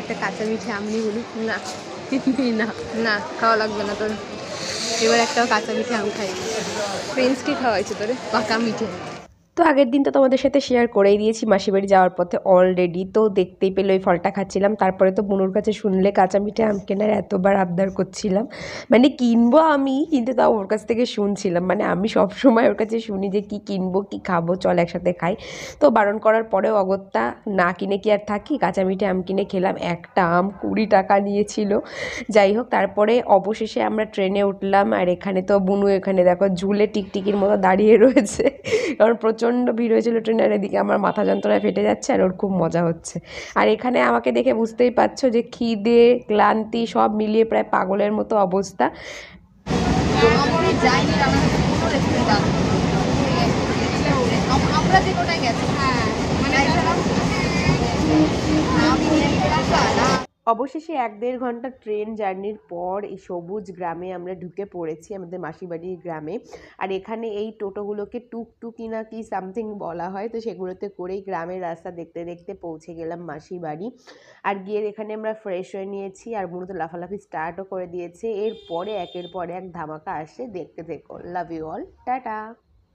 একটা কাঁচা মিঠে আমনি বলি, না না না, খাওয়া লাগবে না তোর। এবার একটা কাঁচা মিঠে আম খাই ফ্রেন্ডসকে খাওয়াইছে তোরে, পাকা মিঠে। তো আগের দিন তো তোমাদের সাথে শেয়ার করেই দিয়েছি। মাসি বাড়ি যাওয়ার পথে অলরেডি তো দেখতেই পেলে ওই ফলটা খাচ্ছিলাম। তারপরে তো বুনুর কাছে শুনলে কাঁচা মিঠে আম কেনার এতবার আবদার করছিলাম। মানে কিনবো আমি, কিন্তু তাও ওর কাছ থেকে শুনছিলাম। মানে আমি সব সময় ওর কাছে শুনি যে কি কিনবো, কি খাব, চল একসাথে খাই। তো বারণ করার পরেও অগত্যা না কিনে কি আর থাকি? কাঁচা মিঠে আম কিনে খেলাম। একটা আম কুড়ি টাকা নিয়েছিল। যাই হোক, তারপরে অবশেষে আমরা ট্রেনে উঠলাম। আর এখানে তো বুনু এখানে দেখো ঝুলে টিকটিকির মতো দাঁড়িয়ে রয়েছে। কারণ প্রচণ্ড ভিড় হয়েছিল ট্রেনের এদিকে। আমার মাথা যন্ত্রণায় ফেটে যাচ্ছে আর ওর খুব মজা হচ্ছে। আর এখানে আমাকে দেখে বুঝতেই পারছ যে খিদে, ক্লান্তি সব মিলিয়ে প্রায় পাগলের মতো অবস্থা। আমরা যে গেছি হ্যাঁ। অবশেষে এক দেড় ঘণ্টা ট্রেন জার্নির পর এই সবুজ গ্রামে আমরা ঢুকে পড়েছি, আমাদের মাসিবাড়ির গ্রামে। আর এখানে এই টোটোগুলোকে টুকটুকি না কি সামথিং বলা হয়, তো সেগুলোতে করেই গ্রামের রাস্তা দেখতে দেখতে পৌঁছে গেলাম মাসি বাড়ি আর গিয়ে এখানে আমরা ফ্রেশ হয়ে নিয়েছি, আর মূলত লাফালাফি স্টার্টও করে দিয়েছে। এরপরে, একের পরে এক ধামাকা আসে। দেখতে দেখো লাভ ইউ অল টাটা!